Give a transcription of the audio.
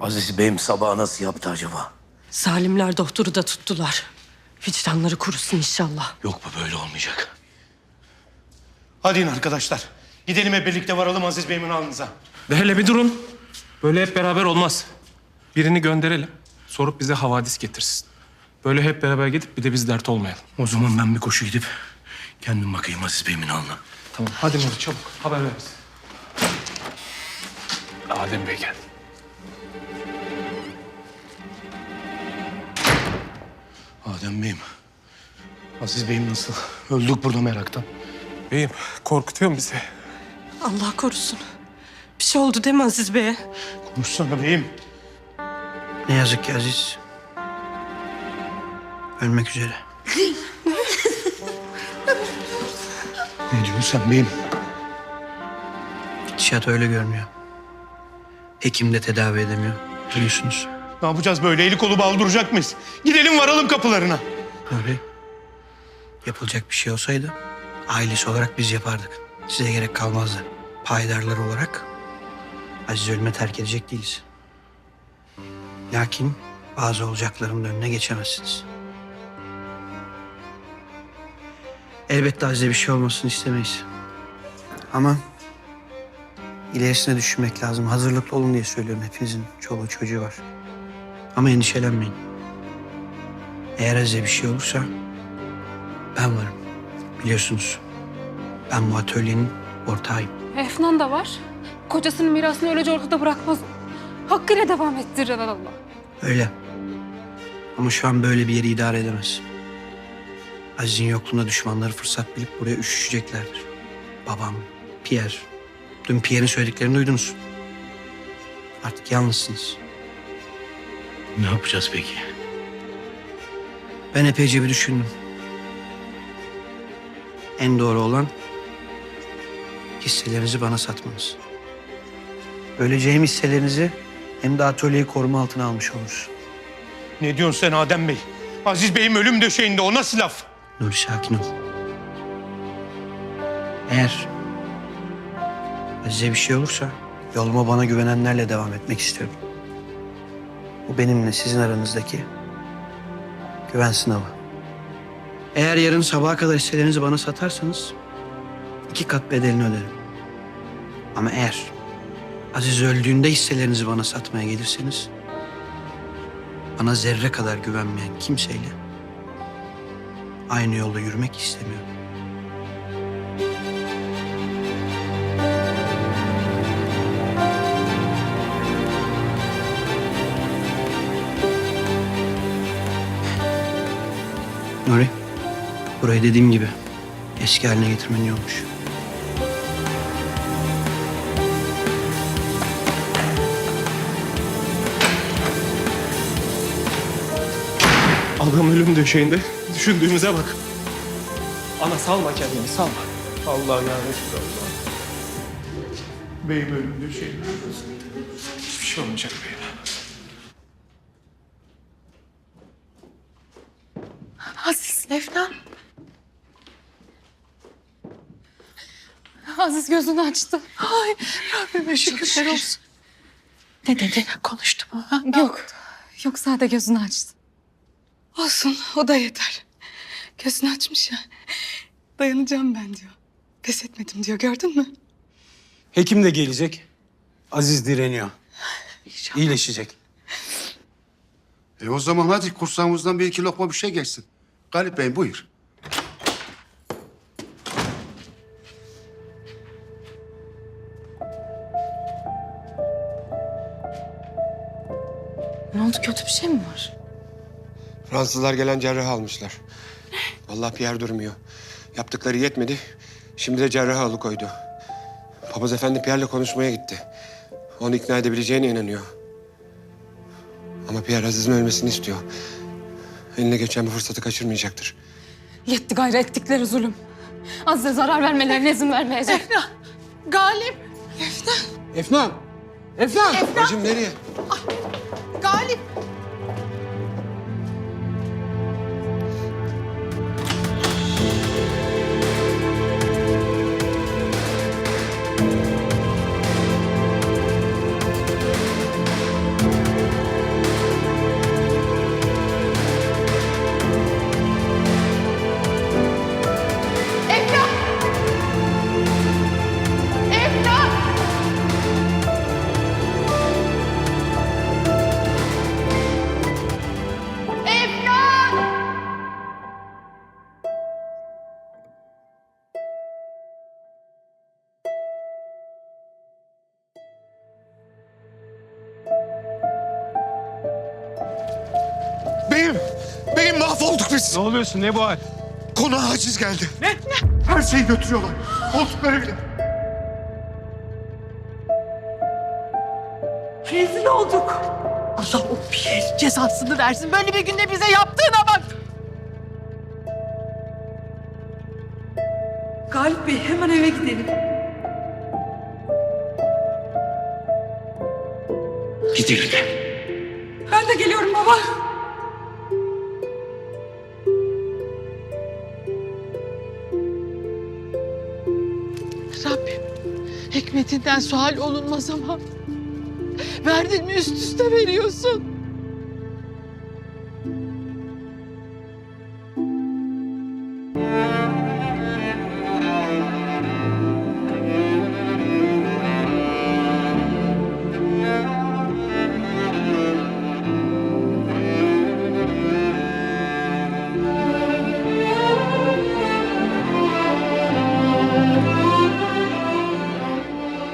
Aziz Bey'im sabah nasıl yaptı acaba? Salimler doktoru da tuttular. Vicdanları kurusun inşallah. Yok bu böyle olmayacak. Hadi in arkadaşlar. Gidelim hep birlikte varalım Aziz Bey'imin alnınıza. De hele bir durun. Böyle hep beraber olmaz. Birini gönderelim. Sorup bize havadis getirsin. Böyle hep beraber gidip bir de biz dert olmayalım. O zaman ben bir koşu gidip kendim bakayım Aziz Bey'imin alnına. Tamam. Hadi Nuri çabuk. Haber ver bize. Adem Bey geldi. Adem Bey'im. Aziz Bey'im nasıl? Öldük burada meraktan. Beyim korkutuyor bizi. Allah korusun. Bir şey oldu değil mi Aziz Bey'e? Konuşsana beyim. Ne yazık ki Aziz. Ölmek üzere. Ne diyorsun sen beyim? Gidişat öyle görünüyor. Hekim de tedavi edemiyor. Biliyorsunuz. Ne yapacağız böyle? Eli kolu bağlı duracak mıyız? Gidelim varalım kapılarına. Öyle. Yapılacak bir şey olsaydı ailesi olarak biz yapardık. Size gerek kalmazdı. Paydarlar olarak Aziz ölüme terk edecek değiliz. Lakin bazı olacakların önüne geçemezsiniz. Elbette Aziz'e bir şey olmasını istemeyiz. Ama ilerisine düşünmek lazım. Hazırlıklı olun diye söylüyorum. Hepinizin çoluğu çocuğu var. Ama endişelenmeyin. Eğer Aziz'e bir şey olursa ben varım. Biliyorsunuz. Ben bu atölyenin ortağıyım. Efnan da var. Kocasının mirasını öylece ortada bırakmaz. Hakkıyla devam ettirir Allah. Öyle. Ama şu an böyle bir yeri idare edemez. Aziz'in yokluğunda düşmanları fırsat bilip buraya üşüşeceklerdir. Babam, Pierre. Dün Pierre'in söylediklerini duydunuz. Artık yalnızsınız. Ne yapacağız peki? Ben epeyce bir düşündüm. En doğru olan hisselerinizi bana satmanız. Böylece hem hisselerinizi hem de atölyeyi koruma altına almış oluruz. Ne diyorsun sen Adem Bey? Aziz Bey'im ölüm döşeğinde. O nasıl laf? Nuri sakin ol. Eğer Aziz'e bir şey olursa yoluma bana güvenenlerle devam etmek istiyorum. Bu benimle sizin aranızdaki güven sınavı. Eğer yarın sabaha kadar hisselerinizi bana satarsanız iki kat bedelini öderim. Ama eğer Aziz öldüğünde hisselerinizi bana satmaya gelirseniz bana zerre kadar güvenmeyen kimseyle aynı yolda yürümek istemiyorum. Burayı dediğim gibi eski haline getirmen iyi olmuş. Adam ölüm döşeğinde. Düşündüğümüze bak. Ana salma kendini salma. Allah ya Resulallah. Beyim ölüm döşeğinde. Hiçbir şey olmayacak beyim. Aziz, Efnan. Aziz gözünü açtı. Ay Rabbime şükürler olsun. Ne dedi? Konuştu mu? Ha? Yok. Yok sadece gözünü açtı. Olsun o da yeter. Gözünü açmış ya. Dayanacağım ben diyor. Pes etmedim diyor gördün mü? Hekim de gelecek. Aziz direniyor. İyileşecek. E o zaman hadi kursağımızdan bir iki lokma bir şey geçsin. Galip Bey buyur. Ne oldu kötü bir şey mi var? Fransızlar gelen cerrahı almışlar. Vallahi Pierre durmuyor. Yaptıkları yetmedi. Şimdi de cerrahı alıkoydu. Papaz efendi Pierre'le konuşmaya gitti. Onu ikna edebileceğine inanıyor. Ama Pierre Aziz'in ölmesini istiyor. Eline geçen bir fırsatı kaçırmayacaktır. Yetti gayrı ettikleri zulüm. Aziz'e zarar vermelerine izin vermeyecek. Galip. Efnan! Efnan! Bacım nereye? Galip. Mahvolduk biz. Ne oluyorsun? Ne bu hal? Konağa haciz geldi. Ne? Her şeyi götürüyorlar. Koltukları bile. Rezil olduk. Allah o bir cezasını versin. Böyle bir günde bize yaptığına bak. Galip Bey hemen eve gidelim. Gidelim. Ben de geliyorum baba. Hikmetinden sual olunmaz ama verdin mi üst üste veriyorsun.